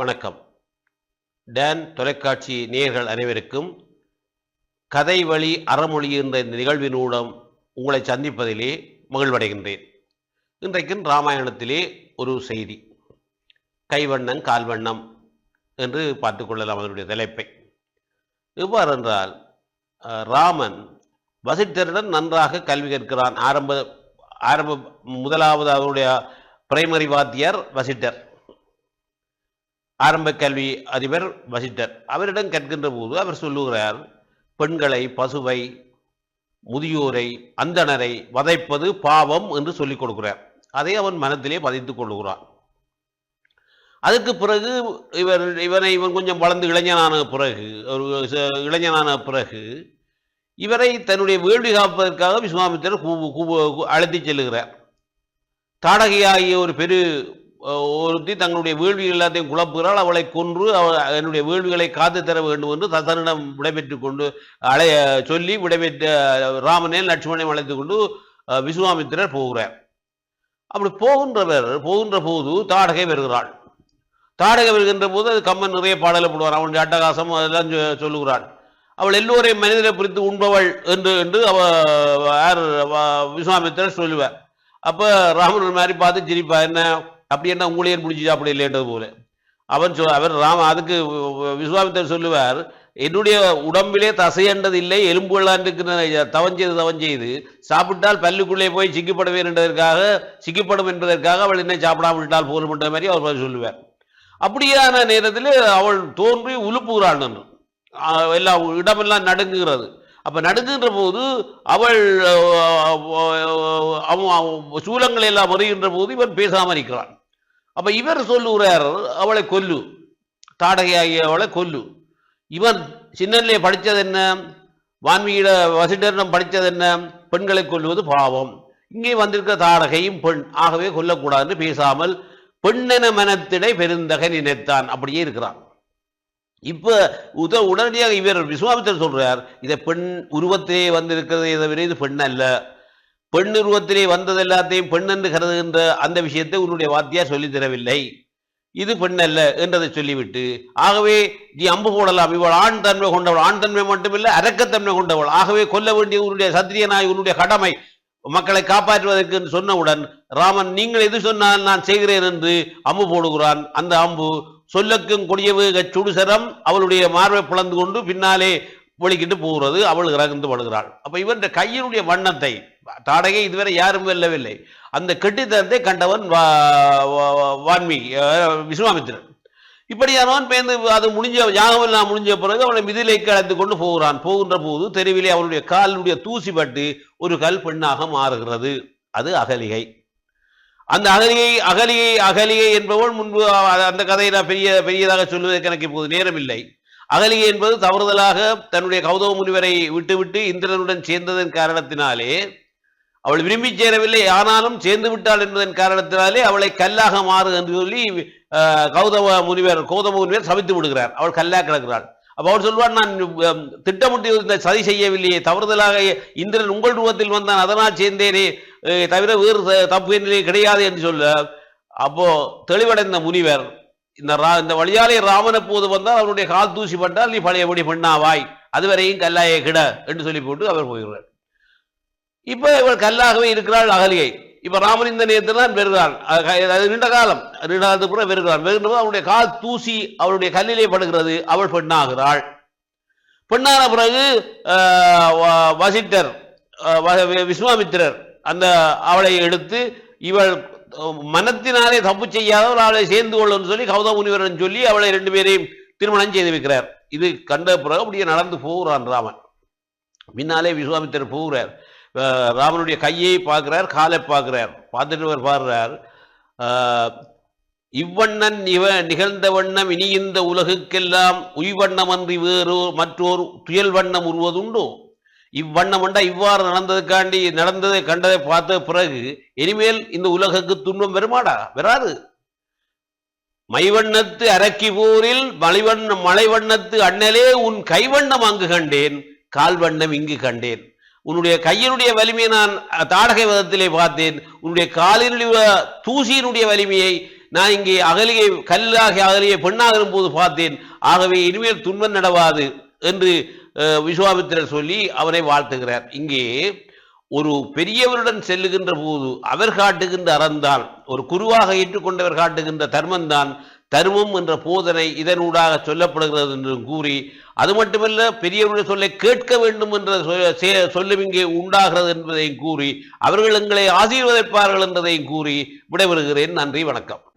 வணக்கம். டேன் தொலைக்காட்சி நேயர்கள் அனைவருக்கும் கதை வழி அறமொழி என்ற இந்த நிகழ்வின் மூலம் உங்களை சந்திப்பதிலே மகிழ்வடைகின்றேன். இன்றைக்கும் ராமாயணத்திலே ஒரு செய்தி. கைவண்ணம் கால்வண்ணம் என்று பார்த்துக்கொள்ளலாம் அதனுடைய தலைப்பை. இவ்வாறு என்றால் ராமன் வசிட்டரிடம் நன்றாக கல்வி கற்கிறான். ஆரம்ப ஆரம்ப முதலாவது அவருடைய பிரைமரி வாத்தியார் வசிட்டர் ஆரம்ப கல்வி அதிபர் வசிட்டர். அவரிடம் கற்கின்ற போது அவர் சொல்லுகிறார் பெண்களை பசுவை முதியோரை அந்தணரை வதைப்பது பாவம் என்று சொல்லிக் கொடுக்கிறார். அதை அவன் மனத்திலே பதித்துக் கொள்ளுகிறான் அதுக்கு பிறகு இவர் இவனை இவன் கொஞ்சம் வளர்ந்து இளைஞனான பிறகு ஒரு இளைஞனான பிறகு இவரை தன்னுடைய வேள்வி காப்பதற்காக விஸ்வாமித்திரர் கூ கூ அழைத்துச் செல்லுகிறார். தாடகையாகிய ஒரு பெரு ஒருத்தி தங்களுடைய வேள்விகள் எல்லாத்தையும் குழப்புகிறாள். அவளை கொன்று அவள் என்னுடைய வேள்விகளை காத்து தர வேண்டும் என்று தசனிடம் விடைபெற்று கொண்டு அழைய சொல்லி விடைபெற்ற ராமனே லட்சுமணையும் அழைத்துக் கொண்டு அஹ், விஸ்வாமித்திரர் போகிறார். அப்படி போகின்றவர் போகின்ற போது தாடகை வருகிறாள். தாடகை வருகின்ற போது அது கம்மன் நிறைய பாடலை போடுவார் அவனுடைய அட்டகாசம் அதெல்லாம் சொல்லுகிறாள். அவள் எல்லோரையும் மனிதரை பிரித்து உண்பவள் என்று என்று அவ யார் வ- விஸ்வாமித்திரர் சொல்லுவார். அப்போ ராமன் மாதிரி பார்த்து சிரிப்பா என்ன? அப்படி என்ன உங்களையும் பிடிச்சி அப்படி இல்லைன்றது போல அவன் சொல் அவர் ராம அதுக்கு விஸ்வாமித்தர் சொல்லுவார் என்னுடைய உடம்பிலே தசையன்றது இல்லை எலும்புகளான் இருக்கிற தவஞ்செய்து தவஞ்செய்து சாப்பிட்டால் பல்லுக்குள்ளே போய் சிக்கிப்படவே என்றதற்காக சிக்கிப்படும் என்பதற்காக அவள் என்ன சாப்பிடாமல் விட்டால் போரும் மாதிரி அவர் பதில் சொல்லுவார் அப்படியான நேரத்தில் அவள் தோன்றி உலுப்புகிறாள் என்று எல்லா இடமெல்லாம் நடுங்குகிறது அப்போ நடுங்குகின்ற போது அவள் சூலங்களை எல்லாம் வருகின்ற போது இவன் பேசாமல் இருக்கிறான் அப்ப இவர் சொல்லுகிறார் அவளை கொல்லு. தாடகையாகிய அவளை கொல்லு. இவன் சின்னன்லேயே படித்தது என்ன? வான்மீகிட வசிட்டரிடம் படித்தது என்ன? பெண்களை கொல்லுவது பாவம். இங்கே வந்திருக்க தாடகையும் பெண். ஆகவே கொல்லக்கூடாதுன்னு பேசாமல் பெண்ணென மனத்திடை பெருந்தகை நினைத்தான். அப்படியே இருக்கிறான். இப்போ உத உடனடியாக இவர் விஸ்வாமித்தர் சொல்றார் இதை பெண் உருவத்திலே வந்திருக்கிறதே விட இது பெண் அல்ல பெண் உருவத்திலே வந்தது எல்லாத்தையும் பெண் என்று கருதுகின்ற அந்த விஷயத்தை உன்னுடைய வாத்தியார் சொல்லித் தரவில்லை. இது பெண் அல்ல என்றதை சொல்லிவிட்டு ஆகவே நீ அம்பு போடலாம். இவள் ஆண் தன்மை கொண்டவள் ஆண் தன்மை மட்டுமில்லை அரக்கத்தன்மை கொண்டவள். ஆகவே கொல்ல வேண்டிய உன்னுடைய சத்திரியனாய் உன்னுடைய கடமை. மக்களை காப்பாற்றுவதற்கு என்று சொன்னவுடன் ராமன் நீங்கள் எது சொன்னால் நான் செய்கிறேன் என்று அம்பு போடுகிறான். அந்த அம்பு சொல்லக்கும் கொடியவு சுடுசரம் அவளுடைய மார்பை பிளந்து கொண்டு பின்னாலே ஒழிக்கிட்டு போகிறது அவள் இறந்து படுகிறாள். அப்போ இவன் கையினுடைய வண்ணத்தை தாடகை இதுவரை யாரும் வெல்லவில்லை. அந்த கெட்டித்தனத்தை கண்டவன் வா- விஸ்வாமித்திரன். இப்படியானவன் பேர்ந்து அது முடிஞ்ச யாகம் எல்லாம் முடிஞ்ச பிறகு அவனை மிதிலைக்கு அழைத்து கொண்டு போகிறான். போகின்ற போது தெருவிலே அவனுடைய காலினுடைய தூசி பட்டு ஒரு கல் பெண்ணாக மாறுகிறது. அது அகலிகை. அந்த அகலிகை அகலிகை அகலிகை என்பவள் முன்பு அந்த கதையை நான் பெரிய பெரியதாக சொல்வதற்கு எனக்கு இப்போது நேரமில்லை. அகலிகை என்பது தவறுதலாக தன்னுடைய கௌதவ முனிவரை விட்டுவிட்டு இந்திரனுடன் சேர்ந்ததன் காரணத்தினாலே அவள் விரும்பி சேரவில்லை ஆனாலும் சேர்ந்து விட்டாள் என்பதன் காரணத்தினாலே அவளை கல்லாக மாறு என்று சொல்லி கௌதவ முனிவர் கௌதம முனிவர் சபித்து விடுகிறார். அவள் கல்லா கிடக்கிறாள். அப்போ அவள் சொல்வார் நான் திட்டமிட்டு இந்த சதி செய்யவில்லையே தவறுதலாக இந்திரன் உங்கள் ரூபத்தில் வந்தான் அதனால் சேர்ந்தேனே தவிர வேறு தப்பு என்னிலே கிடையாது என்று சொல்ல அப்போ தெளிவடைந்த முனிவர் இந்த ரா இந்த வழியாலே ராமனை போது வந்தால் அவருடைய கால் தூசி பட்டால் நீ பழையபடி பெண்ணாவாய். அதுவரையும் கல்லாயை கிட என்று சொல்லி போட்டு அவர் போகிறார் இப்போ இவள் கல்லாகவே இருக்கிறாள் அகலியை. இப்போ ராமன் இந்த நேரத்தில் தான் வருகிறான் அது நீண்ட காலம் நீண்ட காலத்துக்கு பிறகு வருகிறான் வருகின்ற அவனுடைய கால் தூசி அவருடைய கல்லிலே படுகிறது. அவள் பெண்ணாகிறாள். பெண்ணான பிறகு வ- வசிட்டர் விஸ்வாமித்திரர் அந்த அவளை எடுத்து இவள் மனத்தினாலே தப்பு செய்யாதவர் அவளை சேர்ந்து கொள்ளுன்னு சொல்லி கௌதம முனிவரன் சொல்லி அவளை ரெண்டு பேரையும் திருமணம் செய்து வைக்கிறார். இது கண்ட பிறகு அப்படியே நடந்து போகிறான் ராமன். பின்னாலே விஸ்வாமித்திரர் போகிறார். ராமனுடைய கையை பார்க்கிறார் காலை பார்க்கிறார். பார்த்துட்டு அவர் பாடுறார். இவ்வண்ணன் இவ நிகழ்ந்த வண்ணம் இனி இந்த உலகுக்கெல்லாம் உய்வண்ணம் அன்றி வேறு மற்றோர் துயல் வண்ணம் உருவதுண்டோ? இவ்வண்ணமண்டா இவ்வாறு நடந்ததுக்காண்டி நடந்ததை கண்டதை பார்த்த பிறகு இனிமேல் இந்த உலகுக்கு துன்பம் வருமாடா? வராது. மைவண்ணத்து அரக்கி போரில் மலைவண்ண மலைவண்ணத்து அண்ணலே உன் கைவண்ணம் அங்கு கண்டேன் கால்வண்ணம் இங்கு கண்டேன். உன்னுடைய கையினுடைய வலிமையை நான் தாடகை வதத்திலே பார்த்தேன். உன்னுடைய காலினுடைய தூசியினுடைய வலிமையை நான் இங்கே அகலியை கல்லாகி அகலியை பெண்ணாகும் போது பார்த்தேன். ஆகவே இனிமேல் துன்பம் நடவாது என்று விஸ்வாமித்திரர் சொல்லி அவனை வாழ்த்துகிறார். இங்கே ஒரு பெரியவருடன் செல்லுகின்ற போது அவர் காட்டுகின்ற அறந்தான் ஒரு குருவாக ஏற்றுக்கொண்டவர் காட்டுகின்ற தர்மந்தான் தர்மம் என்ற போதனை இதனூடாக சொல்லப்படுகிறது என்றும் கூறி அது மட்டுமல்ல பெரியவருடைய சொல்லை கேட்க வேண்டும் என்ற சொ- செ- சொல்லும் இங்கே உண்டாகிறது என்பதையும் கூறி அவர்கள் எங்களை ஆசீர்வதிப்பார்கள் என்பதையும் கூறி விடைபெறுகிறேன். நன்றி வணக்கம்.